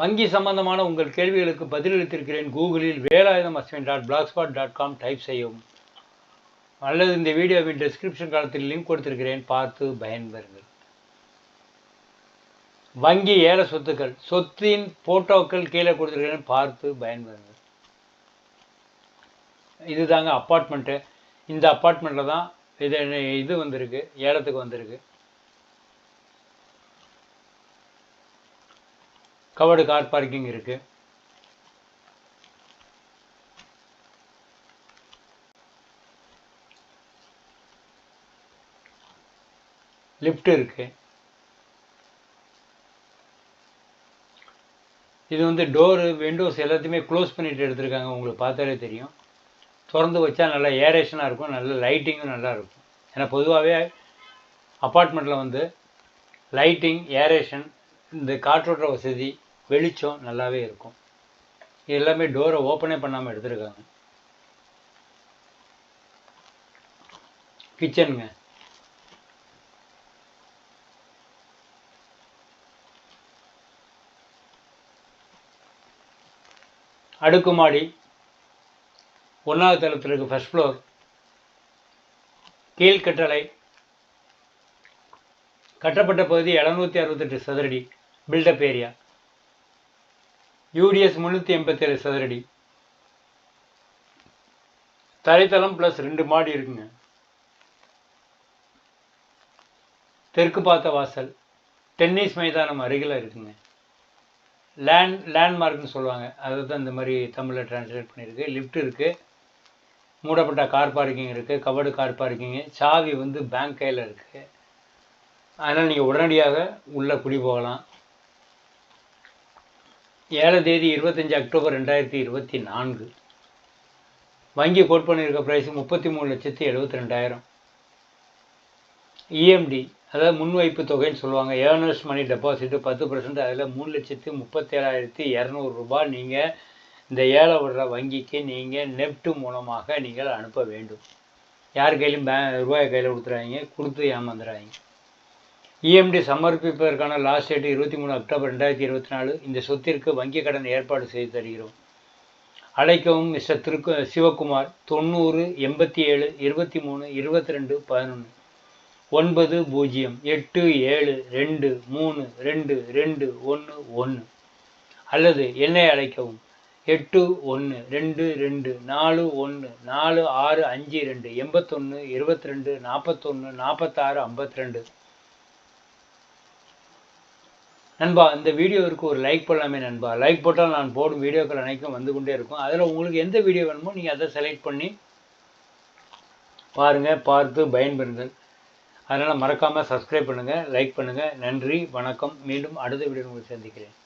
வங்கி சம்பந்தமான உங்கள் கேள்விகளுக்கு பதிலளித்திருக்கிறேன். கூகுளில் Velayutham Ashwin dot blogspot dot com type செய்யவும். அல்லது இந்த வீடியோவின் டெஸ்கிரிப்ஷன் காலத்தில் லிங்க் கொடுத்திருக்கிறேன். பார்த்து பயன்பெறுங்கள். வங்கி ஏல சொத்துக்கள். சொத்தின் போட்டோக்கள் கீழே கொடுத்துருக்கிறேன். பார்த்து பயன்பெறுங்கள். இதுதாங்க அப்பார்ட்மெண்ட்டு இந்த அப்பார்ட்மெண்ட்டில் தான் இது இது வந்திருக்கு. ஏலத்துக்கு வந்திருக்கு. கவர்டு கார் பார்க்கிங் இருக்கு. லிஃப்ட் இருக்கு. இது வந்து டோரு விண்டோஸ் எல்லாத்தையுமே க்ளோஸ் பண்ணிட்டு எடுத்திருக்காங்க. உங்களுக்கு பார்த்தாலே தெரியும். திறந்து வச்சா நல்லா ஏரேஷனாக இருக்கும். நல்ல லைட்டிங்கும் நல்லா இருக்கும். ஏன்னா பொதுவாகவே அப்பார்ட்மெண்ட்டில் வந்து லைட்டிங் ஏரேஷன் இந்த காற்றோட்ட வசதி வெளிச்சம் நல்லாவே இருக்கும். இது எல்லாமே டோரை ஓப்பனே பண்ணாமல் எடுத்திருக்காங்க. கிச்சனுங்க அடுக்குமாடி. ஒன்றாவது தளத்தில் இருக்குது ஃபர்ஸ்ட் ஃப்ளோர் கீழ்கட்டளை. கட்டப்பட்ட பகுதி எழுநூற்றி அறுபத்தெட்டு சதுரடி. பில்டப் ஏரியா யூடிஎஸ் முந்நூற்றி எண்பத்தேழு சதுரடி. தரைத்தளம் ப்ளஸ் ரெண்டு மாடி இருக்குங்க. தெற்கு பார்த்த வாசல். டென்னிஸ் மைதானம் அருகில் இருக்குங்க. லேண்ட் லேண்ட்மார்க்னு சொல்லுவாங்க. அதை தான் இந்த மாதிரி தமிழில் டிரான்ஸ்லேட் பண்ணியிருக்கு. லிஃப்ட் இருக்குது மூடப்பட்ட கார் பார்க்கிங் இருக்குது கவர்டு கார் பார்க்கிங்கு சாவி வந்து பேங்க் கையில் இருக்குது அதனால் நீங்கள் உடனடியாக உள்ளே குடி போகலாம். ஏழாம் தேதி இருபத்தஞ்சி அக்டோபர் ரெண்டாயிரத்தி இருபத்தி நான்கு. வங்கி கோட் பண்ணியிருக்க ப்ரைஸ் முப்பத்தி மூணு லட்சத்தி எழுபத்தி ரெண்டாயிரம். இஎம்டி அதாவது முன்வைப்பு தொகைன்னு சொல்லுவாங்க. ஏர்னர்ஸ் மணி டெபாசிட் பத்து பர்சன்ட் அதில் மூணு லட்சத்து முப்பத்தேழாயிரத்தி இரநூறு ரூபாய் நீங்கள் இந்த ஏழை விடுற வங்கிக்கு நீங்கள் நெஃப்ட் மூலமாக நீங்கள் அனுப்ப வேண்டும். யார் கையிலும் பே ரூபாய் கையில் கொடுத்துறாங்க கொடுத்து ஏமாந்துடுறாங்க இஎம்டி சமர்ப்பிப்பதற்கான லாஸ்ட் டேட் இருபத்தி மூணு அக்டோபர் ரெண்டாயிரத்தி இருபத்தி நாலு. இந்த சொத்திற்கு வங்கி கடன் ஏற்பாடு செய்து தருகிறோம். அழைக்கவும் மிஸ்டர் திருக்கு சிவகுமார் தொண்ணூறு எண்பத்தி ஏழு இருபத்தி மூணு இருபத்தி ரெண்டு பதினொன்று ஒன்பது பூஜ்ஜியம் எட்டு ஏழு ரெண்டு மூணு ரெண்டு ரெண்டு ஒன்று ஒன்று. அல்லது என்னை அழைக்கவும். எட்டு ஒன்று ரெண்டு ரெண்டு நாலு ஒன்று நாலு ஆறு அஞ்சு ரெண்டு எண்பத்தொன்று இருபத்தி ரெண்டு நாற்பத்தொன்று நாற்பத்தாறு ஐம்பத்தி ரெண்டு. நண்பா இந்த வீடியோவிற்கு ஒரு லைக் பண்ணலாமே நண்பா. லைக் போட்டால் நான் போடும் வீடியோக்கள் அனைக்கும் வந்து கொண்டே இருக்கும். அதில் உங்களுக்கு எந்த வீடியோ வேணுமோ நீங்கள் அதை செலக்ட் பண்ணி பாருங்கள் பார்த்து பயன்பெறுங்கள். அதனால் மறக்காமல் சப்ஸ்கிரைப் பண்ணுங்கள் லைக் பண்ணுங்கள் நன்றி வணக்கம். மீண்டும் அடுத்த வீடியோ உங்களுக்கு சந்திக்கிறேன்.